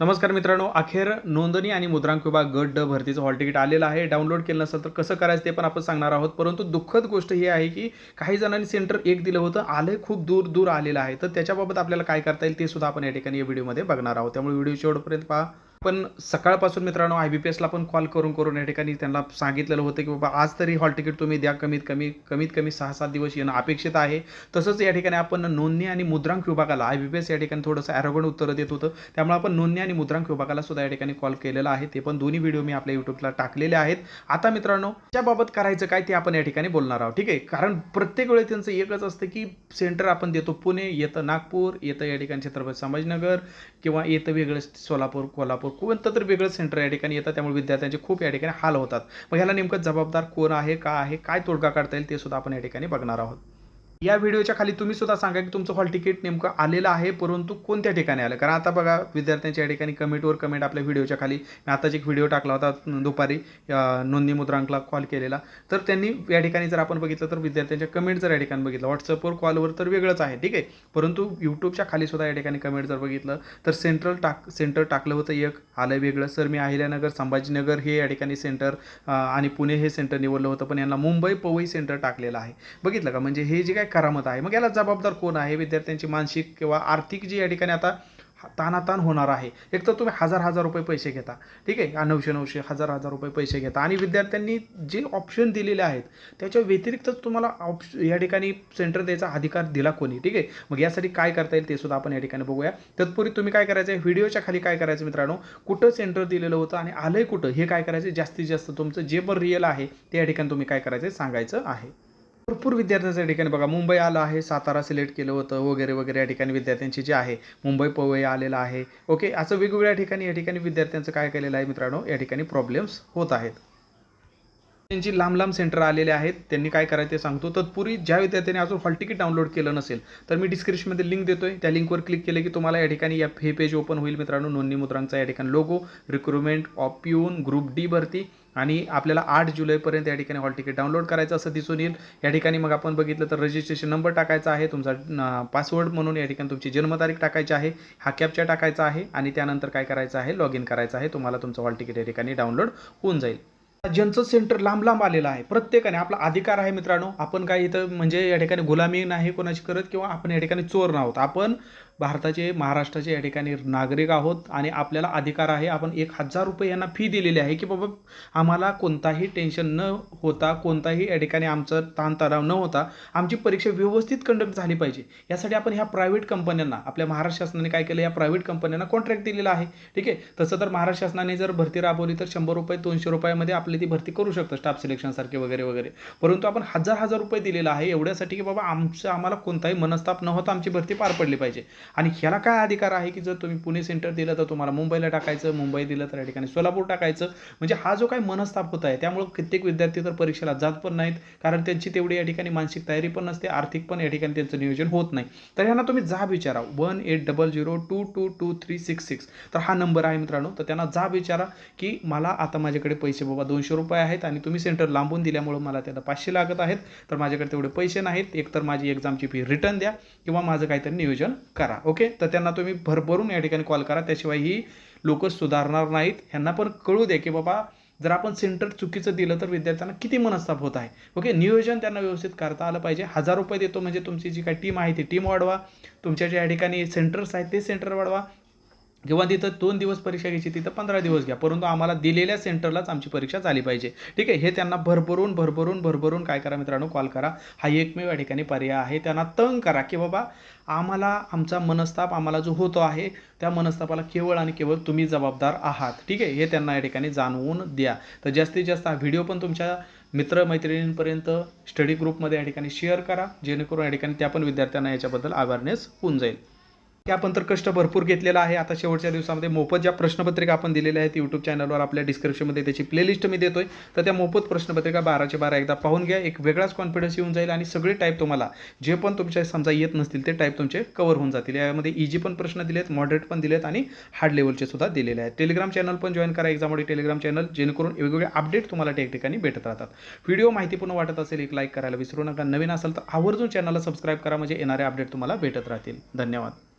नमस्कार मित्रांनो अखेर नोंदणी आणि मुद्रांक विभाग गट ड भरतीचं हॉल तिकीट आलेलं आहे. डाउनलोड केलं नसेल तर कसं करायचं ते पण आपण सांगणार आहोत. परंतु दुःखद गोष्ट ही आहे की काही जणांनी सेंटर एक दिलं होतं आलं खूप दूर दूर आलेलं आहे. तर त्याच्याबाबत आपल्याला काय करता येईल ते सुद्धा आपण या ठिकाणी या व्हिडिओमध्ये बघणार आहोत. त्यामुळे व्हिडिओ शेवटपर्यंत पहा. पण सकाळपासून मित्रांनो आय बी पी एसला पण कॉल करून करून या ठिकाणी त्यांना सांगितलेलं होतं की बाबा आज तरी हॉल तिकीट तुम्ही द्या कमीत कमी कमीत कमी सहा सात दिवस येणं अपेक्षित आहे. तसंच या ठिकाणी आपण नोंदणी आणि मुद्रांक विभागाला आय बी पी एस या ठिकाणी थोडंसं ॲरोगण उत्तरं देत होतं. त्यामुळे आपण नोंदणी आणि मुद्रांक विभागाला सुद्धा या ठिकाणी कॉल केलेला आहे. ते पण दोन्ही व्हिडिओ मी आपल्या यूट्यूबला टाकलेले आहेत. आता मित्रांनो त्याबाबत करायचं काय ते आपण या ठिकाणी बोलणार आहोत ठीक आहे? कारण प्रत्येक वेळी त्यांचं एकच असतं की सेंटर आपण देतो पुणे येतं नागपूर येतं या ठिकाणी छत्रपती संभाजीनगर किंवा येतं वेगळं सोलापूर कोल्हापूर कोणतं तर वेगळं सेंटर या ठिकाणी येतात. त्यामुळे विद्यार्थ्यांचे खूप या ठिकाणी हाल होतात. मग ह्याला नेमकं जबाबदार कोण आहे का आहे काय तोडगा काढता येईल ते सुद्धा आपण या ठिकाणी बघणार आहोत. या व्हिडिओच्या खाली तुम्ही सुद्धा सांगा की तुमचं हॉल तिकीट नेमकं आलेलं आहे परंतु कोणत्या ठिकाणी आलं? कारण आता बघा विद्यार्थ्यांच्या या ठिकाणी कमेंटवर कमेंट आपल्या व्हिडिओच्या खाली. मी आताच एक व्हिडिओ टाकला होता दुपारी नोंदणी मुद्रांकला कॉल केलेला. तर त्यांनी या ठिकाणी जर आपण बघितलं तर विद्यार्थ्यांच्या कमेंट जर या ठिकाणी बघितलं व्हॉट्सअपवर कॉलवर तर वेगळंच आहे ठीक आहे? परंतु यूट्यूबच्या खाली सुद्धा या ठिकाणी कमेंट जर बघितलं तर सेंट्रल टाक सेंटर टाकलं होतं एक आलं वेगळं. सर मी अहिल्यानगर संभाजीनगर हे या ठिकाणी सेंटर आणि पुणे हे सेंटर निवडलं होतं पण यांना मुंबई पवई सेंटर टाकलेलं आहे. बघितलं का? म्हणजे हे जे काय करामत आहे. मग याला जबाबदार कोण आहे? विद्यार्थ्यांची मानसिक किंवा आर्थिक जी या ठिकाणी आता तानाताण होणार आहे. एक तर तुम्ही हजार हजार रुपये पैसे घेता. ठीक आहे? नऊशे नऊशे हजार हजार रुपये पैसे घेता. आणि विद्यार्थ्यांनी जे ऑप्शन दिलेले आहेत त्याच्या व्यतिरिक्त तुम्हाला ऑप्श या ठिकाणी सेंटर द्यायचा अधिकार दिला कोणी? ठीक आहे? मग यासाठी काय करता येईल ते सुद्धा आपण या ठिकाणी बघूया. तत्पूर्वी तुम्ही काय करायचं आहे? व्हिडिओच्या खाली काय करायचं मित्रांनो? कुठं सेंटर दिलेलं होतं आणि आलंय कुठं? हे काय करायचं जास्तीत जास्त तुमचं जे पण रिअल आहे ते या ठिकाणी तुम्ही काय करायचं आहे? सांगायचं आहे. भरपूर विद्यार्थ्यांच्या ठिकाणी बघा. मुंबई आलं आहे सातारा सिलेक्ट केलं होतं वगैरे वगैरे या ठिकाणी विद्यार्थ्यांची जे आहे. मुंबई पवई आलेलं आहे. ओके असं वेगवेगळ्या ठिकाणी या ठिकाणी विद्यार्थ्यांचं काय केलेलं आहे मित्रांनो? या ठिकाणी प्रॉब्लेम्स होत आहेत. त्यांची लांब लांब सेंटर आलेले आहेत. त्यांनी काय करायचं ते सांगतो. तत्पूर्वी ज्या विद्यार्थ्यांनी अजून हॉल तिकीट डाउनलोड केलं नसेल तर मी डिस्क्रिप्शनमध्ये लिंक देतो आहे त्या लिंकवर क्लिक केलं की तुम्हाला या ठिकाणी या हे पेज ओपन होईल मित्रांनो. नोंदणी मुद्रांचा या ठिकाणी logo recruitment of peon group D भरती आणि आपल्याला आठ जुलैपर्यंत या ठिकाणी हॉल तिकीट डाउनलोड करायचं असं दिसून येईल. या ठिकाणी मग आपण बघितलं तर रजिस्ट्रेशन नंबर टाकायचा आहे. तुमचा पासवर्ड म्हणून या ठिकाणी तुमची जन्मतारीख टाकायची आहे. हा कॅपचा टाकायचा आहे आणि त्यानंतर काय करायचं आहे? लॉग इन करायचं आहे. तुम्हाला तुमचं हॉल तिकीट या ठिकाणी डाउनलोड होऊन जाईल. ज्यांचं सेंटर लांब लांब आलेलं आहे. प्रत्येकाने आपला अधिकार आहे मित्रांनो. आपण काय इथं म्हणजे या ठिकाणी गुलामी नाही कोणाची करत किंवा आपण या ठिकाणी चोर नाहोत आपण भारताचे महाराष्ट्राचे या ठिकाणी नागरिक आहोत आणि आपल्याला अधिकार आहे. आपण एक हजार रुपये यांना फी दिलेली आहे की बाबा आम्हाला कोणताही टेन्शन न होता कोणताही या ठिकाणी आमचं ताणतणाव न होता आमची परीक्षा व्यवस्थित कंडक्ट झाली पाहिजे. यासाठी आपण ह्या प्रायव्हेट कंपन्यांना आपल्या महाराष्ट्र शासनाने काय केलं? या प्रायव्हेट कंपन्यांना कॉन्ट्रॅक्ट दिलेला आहे. ठीक आहे? तसं तर महाराष्ट्र शासनाने जर भरती राबवली तर शंभर रुपये दोनशे रुपयामध्ये आपली ती भरती करू शकतो स्टाफ सिलेक्शनसारखे वगैरे वगैरे. परंतु आपण हजार हजार रुपये दिलेला आहे. एवढ्यासाठी की बाबा आमचं आम्हाला कोणताही मनस्ताप न होता आमची भरती पार पडली पाहिजे. आणि ह्याला काय अधिकार आहे की जर तुम्ही पुणे सेंटर दिलं तर तुम्हाला मुंबईला टाकायचं मुंबई दिलं तर या ठिकाणी सोलापूर टाकायचं? म्हणजे हा जो काही मनस्ताप होत आहे त्यामुळे कित्येक विद्यार्थी तर परीक्षेला जात पण नाहीत. कारण त्यांची तेवढी या ठिकाणी मानसिक तयारी पण नसते आर्थिक पण या ठिकाणी त्यांचं नियोजन होत नाही. तर ह्यांना तुम्ही जा विचारा. One eight double zero two two two three six six तर हा नंबर आहे मित्रांनो. तर त्यांना जा विचारा की मला आता माझ्याकडे पैसे बाबा दोनशे रुपये आहेत आणि तुम्ही सेंटर लांबून दिल्यामुळं मला त्याला पाचशे लागत आहेत. तर माझ्याकडे तेवढे पैसे नाहीत. एकतर माझी एक्झामची फी रिटर्न द्या किंवा माझं काहीतरी नियोजन करा. ओके? तर त्यांना तुम्ही भरभरून या ठिकाणी कॉल करा. त्याशिवाय ही लोक सुधारणार नाहीत. ह्यांना पण कळू द्या की बाबा जर आपण सेंटर चुकीचं दिलं तर विद्यार्थ्यांना किती मनस्ताप होत आहे. ओके? नियोजन त्यांना व्यवस्थित करता आलं पाहिजे. हजार रुपये देतो म्हणजे तुमची जी काही टीम आहे ती टीम वाढवा. तुमच्या ज्या ठिकाणी सेंटर्स आहेत ते सेंटर वाढवा. किंवा तिथं दोन दिवस परीक्षा घ्यायची तिथं पंधरा दिवस घ्या. परंतु आम्हाला दिलेल्या सेंटरलाच आमची परीक्षा झाली पाहिजे. ठीक आहे? हे त्यांना भरभरून भरभरून भरभरून काय करा मित्रांनो? कॉल करा. हा एकमेव या ठिकाणी पर्याय आहे. त्यांना तंग करा की बाबा आम्हाला आमचा मनस्ताप आम्हाला जो होतो आहे त्या मनस्तापाला केवळ आणि केवळ तुम्ही जबाबदार आहात. ठीक आहे? हे त्यांना या ठिकाणी जाणवून द्या. तर जास्तीत जास्त हा व्हिडिओ पण तुमच्या मित्रमैत्रिणींपर्यंत स्टडी ग्रुपमध्ये या ठिकाणी शेअर करा. जेणेकरून या ठिकाणी त्या पण विद्यार्थ्यांना याच्याबद्दल अवेअरनेस होऊन जाईल. की आपण तर कष्ट भरपूर घेतलेला आहे. आता शेवटच्या दिवसामध्ये मोफत ज्या प्रश्नपत्रिका आपण दिलेल्या आहेत यूट्यूब चॅनलवर आपल्या डिस्क्रिप्शनमध्ये त्याची प्लेलिस्ट मी देतोय. तर त्या मोफत प्रश्नपत्रिका बाराचे बारा एकदा पाहून घ्या. एक वेगळाच कॉन्फिडन्स येऊन जाईल आणि सगळे टाईप तुम्हाला जे पण तुमच्या समजा येत नसतील ते टाईप तुमचे कवर होऊन जातील. यामध्ये इजी पण प्रश्न दिलेत मॉडरेट पण दिलेत आणि हार्ड लेवलचे सुद्धा दिलेले आहेत. टेलिग्राम चॅनल पण जॉईन करा. एक्झाममध्ये टेलिग्राम चॅनल जेणेकरून वेगवेगळे अपडेट तुम्हाला त्या ठिकाणी भेटत राहतात. व्हिडिओ माहितीपूर्ण वाटत असेल एक लाईक करायला विसरू नका. नवीन असेल तर आवर्जून चॅनलला सबस्क्राईब करा. म्हणजे येणारे अपडेट तुम्हाला भेटत राहतील. धन्यवाद.